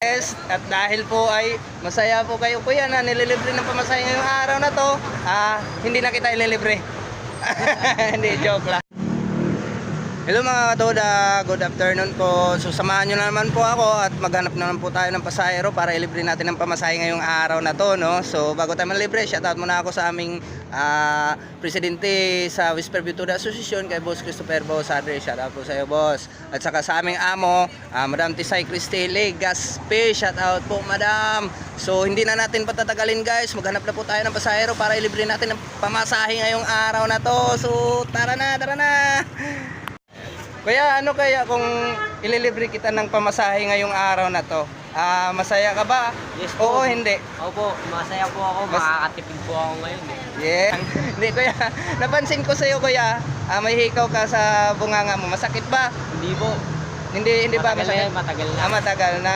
Yes, at dahil po ay masaya po kayo kuya na nililibre ng pamasahe ngayong araw na to, ah, hindi na kita ililibre. hindi, joke lang. Hello mga katoda, good afternoon po. So samahan nyo na naman po ako at maghanap na naman po tayo ng pasahero para ilibre natin ng pamasahe ngayong araw na to. No? So bago tayo malibre, shoutout muna ako sa aming ah, presidente sa Whisper Beauty Association kay Boss Christopher Bosadre. Shoutout po sa iyo boss. At saka sa aming amo, ah, Madam Tisay Christy Legaspe. Shoutout po madam. So hindi na natin patatagalin guys, maghanap na po tayo ng pasahero para ilibre natin ng pamasahe ngayong araw na to. So tara na, tara na. Kuya, ano kaya kung ililibre kita ng pamasahe ngayong araw na to? Ah, masaya ka ba? Yes po. Oo, hindi. Opo, masaya po ako. Mas- Makakatipid po ako ngayon eh. Yeah. hindi kuya. Napansin ko sa iyo kuya, ah, may hikaw ka sa bunganga mo. Masakit ba? Hindi po. Hindi hindi ba matagal na masakit? yan, matagal na. Ah, matagal na.